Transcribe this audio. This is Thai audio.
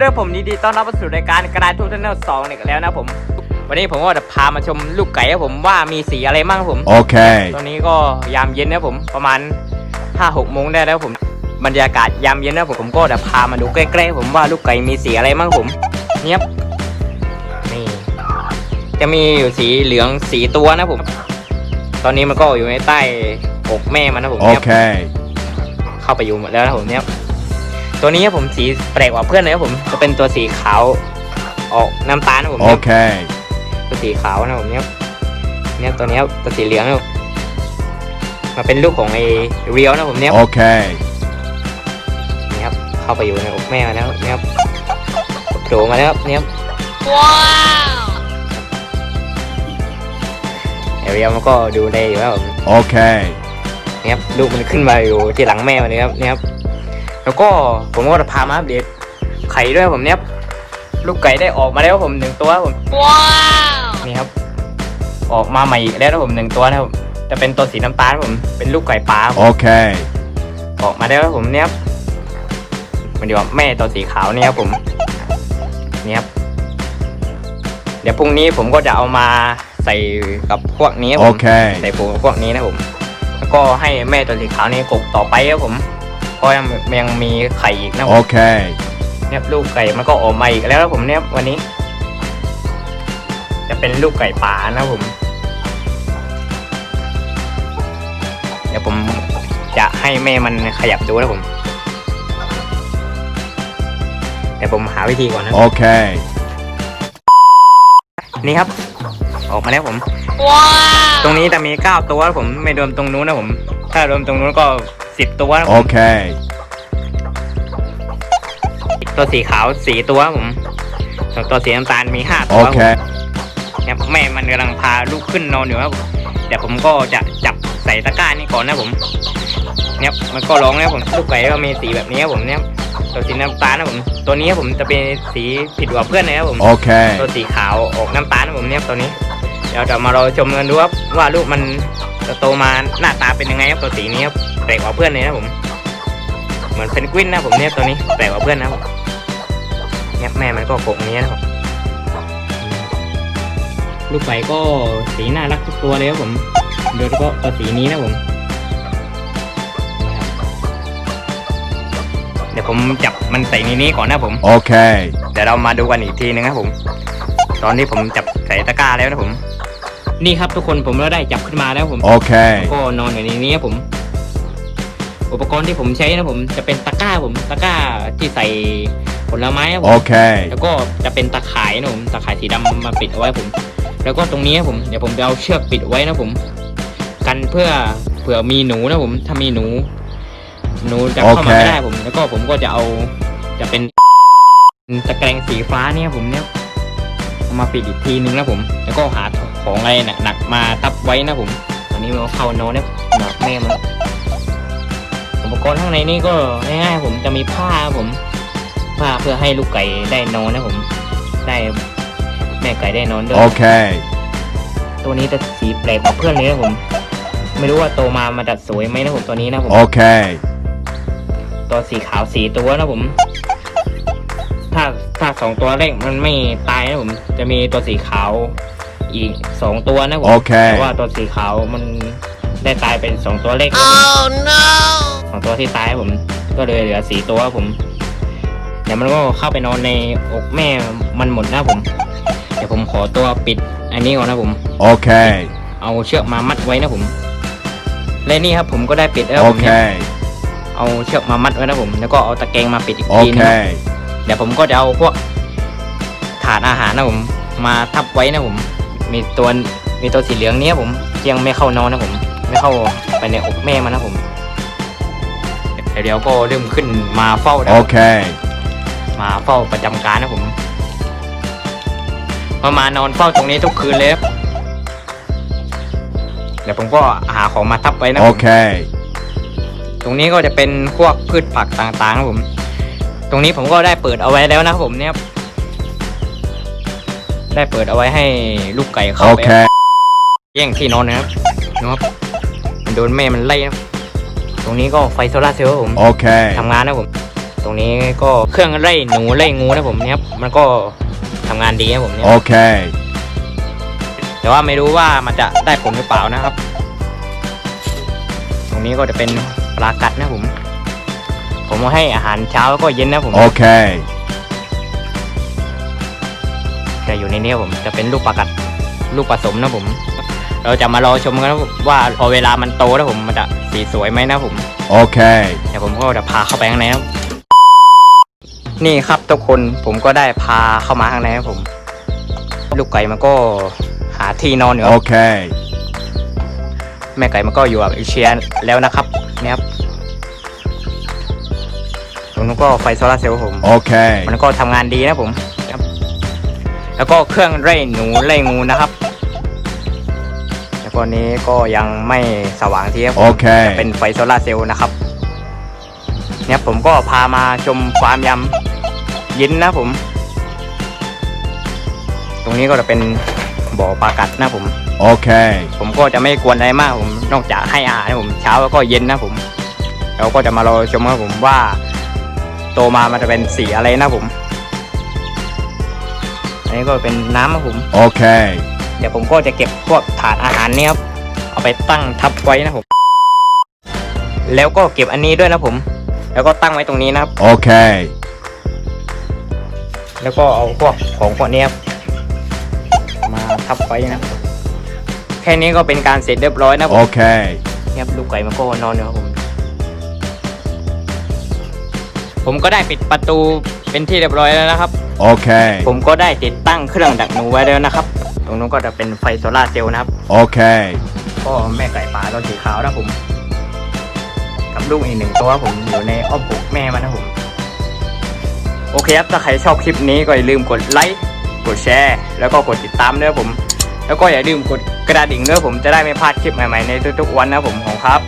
ด้วยผมยินดีต้อนรับเข้าสู่รายการกระดาษทูทันเนลสองอีกแล้วนะผม วันนี้ผมก็จะพามาชมลูกไก่ครับผมว่ามีสีอะไรบ้างครับผม Okay. ตอนนี้ก็ยามเย็นนะผมประมาณห้าหกโมงได้แล้วผม บรรยากาศยามเย็นนะผมผมก็จะพามาดูใกล้ๆผมว่าลูกไก่มีสีอะไรบ้างผมเนี้ยบนี่จะมีอยู่สีเหลืองสีตัวนะผม ตอนนี้มันก็อยู่ในใต้อกแม่มันนะผมเนี้ยบ Okay. เข้าไปอยู่หมดแล้วนะผมเนี้ย ตัวนี้ผมสีแปลกกว่าเพื่อนเลยนะผมจะเป็นตัวสีขาวออกน้ำตาลนะผมเนี้ย Okay. ตัวสีขาวนะผมเนี้ยเนี่ยตัวเนี้ยตัวสีเหลืองนะผมมาเป็นลูกของไอ้เรียวนะผมเนี้ย Okay. นี่ครับเข้าไปอยู่ในอกแม่มาแล้วเนี่ยครับโผล่มาแล้วครับเนี่ยครับว้าวไอ้เรียวมันก็ดูแลอยู่แล้วผม Okay. เนี่ยครับลูกมันขึ้นมาอยู่ที่หลังแม่มันเลยครับเนี่ยครับ แล้วก็ผมก็จะพามาอัปเดตไข่ด้วยผมเนี่ยครับลูกไก่ได้ออกมาแล้วครับผมหนึ่งตัวครับผมว้าวนี่ครับ ออกมาใหม่อีกแล้วนะผมหนึ่งตัวนะครับจะเป็นตัวสีน้ำตาลครับผมเป็นลูกไก่ป่าครับผม Okay. ออกมาแล้วครับผมเนี่ยครับมันอยู่กับแม่ตัวสีขาวเนี่ยครับผมเนี่ยครับเดี๋ยวพรุ่งนี้ผมก็จะเอามาใส่กับพวกนี้ครับผม Okay. ใส่ผงกับพวกนี้นะผม แล้วก็ให้แม่ตัวสีขาวนี่กกต่อไปครับผม เพราะยังยังมีไข่อีกนะผม Okay. เนี่ยลูกไก่มันก็ออกมาอีกแล้วนะผมเนี่ยวันนี้ จะเป็นลูกไก่ป่านะผม เดี๋ยวผมจะให้แม่มันขยับดูนะผม แต่ผมหาวิธีก่อนนะ Okay. นี่ครับ ออกมาแล้วผมว้าวตรงนี้จะมี9ตัวนะผมไม่รวมตรงนู้นนะผม ถ้ารวมตรงนู้นก็ 10ตัวนะผม Okay. ตัวสีขาวสีตัวครับผมส่วนตัวสีน้ำตาลมี5ตัวครับผม Okay. ครับแม่มันกำลังพาลูกขึ้นนอนอยู่ครับเดี๋ยวผมก็จะจับใส่ตะกร้านี่ก่อนนะผมเนี่ยมันก็ร้องแล้วผมลูกไก่ก็มีสีแบบนี้ครับผมเนี่ยตัวสีน้ำตาลนะผมตัวนี้ผมจะเป็นสีผิดกว่าเพื่อนเลยครับผม Okay. ตัวสีขาวออกน้ำตาลนะผมเนี่ยตัวนี้ เดี๋ยวจะมารอชมกันดูครับว่าลูกมัน จะโตมาหน้าตาเป็นยังไงครับตัวสีนี้ครับแปลกกว่าเพื่อนเลยนะผม เหมือนเพนกวินนะผมเนี่ยตัวนี้แปลกกว่าเพื่อนนะครับเนี่ยแม่มันก็กกนี้นะครับลูกไก่ก็สีน่ารักทุกตัวเลยครับผมโดยเฉพาะตัวสีนี้นะผมนี่ครับเดี๋ยวผมจับมันใส่ในนี้ก่อนนะผม Okay. เดี๋ยวเรามาดูกันอีกทีนึงครับผม ตอนนี้ผมจับใส่ตะกร้าแล้วนะผม นี่ครับทุกคนผมก็ได้จับขึ้นมาแล้วผม Okay. ก็นอนอยู่ในนี้ครับผม อุปกรณ์ที่ผมใช้นะผมจะเป็นตะกร้าผมตะกร้าที่ใส่ผลไม้ครับผม Okay. แล้วก็จะเป็นตะข่ายนะผมตะข่ายสีดำมาปิดเอาไว้ผม แล้วก็ตรงนี้ครับผมเดี๋ยวผมจะเอาเชือกปิดไว้นะผม กันเพื่อเผื่อมีหนูนะผม ถ้ามีหนู หนูจะเข้ามาไม่ได้ผม แล้วก็ผมก็จะเอาจะเป็นตะแกรงสีฟ้าเนี่ยผมเนี่ยเอามาปิดอีกทีนึงนะผม แล้วก็หา ของอะไรหนักๆมาทับไว้นะผมตอนนี้มันก็เข้านอนเนี่ยหนักแม่มันอุปกรณ์ข้างในนี่ก็ง่ายๆผมจะมีผ้าครับผมผ้าเพื่อให้ลูกไก่ได้นอนนะผม ได้แม่ไก่ได้นอนด้วย Okay. ตัวนี้จะสีแปลกกว่าเพื่อนเลยนะผม ไม่รู้ว่าโตมามาดัดสวยไหมนะผมตัวนี้นะผม Okay. ตัวสีขาวสีตัวนะผม ถ้าถ้าสองตัวแรกมันไม่ตายนะผม จะมีตัวสีขาว อีกสองตัวนะผมโอเค แต่ว่าตัวสีขาวมันได้ตายเป็นสองตัวแรกนะผม Oh no สองตัวที่ตายครับผม ก็เลยเหลือสีตัวครับผม เดี๋ยวมันก็เข้าไปนอนในอกแม่มันหมดนะผม เดี๋ยวผมขอตัวปิดอันนี้ก่อนนะผม Okay. เอาเชือกมามัดไว้นะผม และนี่ครับผมก็ได้ปิดแล้วผมเนี่ย Okay. เอาเชือกมามัดไว้นะผม แล้วก็เอาตะแกรงมาปิดอีกทีนึง Okay. เดี๋ยวผมก็จะเอาพวกถาดอาหารนะผม มาทับไว้นะผม มีตัวมีตัวสีเหลืองเนี้ยผมที่ยังไม่เข้านอนนะผม ไม่เข้าไปในอกแม่มันนะผมเดี๋ยวเดี๋ยวก็เริ่มขึ้นมาเฝ้าแล้ว Okay. มาเฝ้าประจำการนะผมมามานอนเฝ้าตรงนี้ทุกคืนเลยครับเดี๋ยวผมก็หาของมาทับไว้นะผม Okay. ตรงนี้ก็จะเป็นพวกพืชผักต่างๆครับผม ตรงนี้ผมก็ได้เปิดเอาไว้แล้วนะครับผมเนี่ยครับ ได้เปิดเอาไว้ให้ลูกไก่เข้าไป Okay. แย่งที่นอนนะครับนะครับมันโดนแม่มันไล่นะครับตรงนี้ก็ไฟโซลาร์เซลล์ครับผม Okay. ทำงานนะครับผม ตรงนี้ก็เครื่องไล่หนูไล่งูนะผมเนี่ยครับมันก็ทำงานดีนะผมเนี่ย Okay. แต่ว่าไม่รู้ว่ามันจะได้ผลหรือเปล่านะครับ ตรงนี้ก็จะเป็นปลากัดนะผม ผมเอาให้อาหารเช้าแล้วก็เย็นนะผม Okay. จะอยู่ในนี้ครับผมจะเป็นลูกปลากัดลูกผสมนะผม เราจะมารอชมกันนะว่าพอเวลามันโตแล้วผมมันจะสีสวยไหมนะผม Okay. เดี๋ยวผมก็จะพาเข้าไปข้างในนะครับนี่ครับทุกคนผมก็ได้พาเข้ามาข้างในครับผม ลูกไก่มันก็หาที่นอนอยู่ครับ Okay. แม่ไก่มันก็อยู่กับเอเชียแล้วนะครับเนี่ยครับตรงนู้นก็ไฟโซลาร์เซลล์ผม Okay. มันก็ทำงานดีนะผมครับ แล้วก็เครื่องไล่หนูไล่งูนะครับ แล้วก็นี้ก็ยังไม่สว่างทีครับผม Okay. เป็นไฟโซลาร์เซลล์นะครับ เนี่ยผมก็พามาชมฟาร์มยำเย็นนะผม ตรงนี้ก็จะเป็นบ่อปลากัดนะผม Okay. ผมก็จะไม่กวนอะไรมากผม นอกจากให้อาหารนะผม เช้าแล้วก็เย็นนะผม เราก็จะมารอชมครับผมว่า โตมามันจะเป็นสีอะไรนะผมอั นนี้ก็เป็นน้ำครับผม Okay. เดี๋ยวผมก็จะเก็บพวกถาดอาหารเนี่ยครับ เอาไปตั้งทับไว้นะผม แล้วก็เก็บอันนี้ด้วยนะผม แล้วก็ตั้งไว้ตรงนี้นะครับ Okay. แล้วก็เอาพวกของพวกนี้ครับมาทับไว้นะแค่นี้ก็เป็นการเสร็จเรียบร้อยนะผม Okay. เนี่ยครับลูกไก่มันก็นอนอยู่ครับผม ผมก็ได้ปิดประตู เป็นที่เรียบร้อยแล้วนะครับ Okay. ผมก็ได้ติดตั้งเครื่องดักหนูไว้แล้วนะครับ ตรงนู้นก็จะเป็นไฟโซลาร์เซลล์นะครับ Okay. ก็แม่ไก่ป่าตัวสีขาวนะผม กับลูกอีกหนึ่งตัวผมอยู่ในอ้อมอกแม่มันนะผม โอเคครับ ถ้าใครชอบคลิปนี้ก็อย่าลืมกดไลค์กดแชร์ แล้วก็กดติดตามด้วยผม แล้วก็อย่าลืมกดกระดิ่งด้วยผมจะได้ไม่พลาดคลิปใหม่ๆในทุกๆวันนะผมของครับ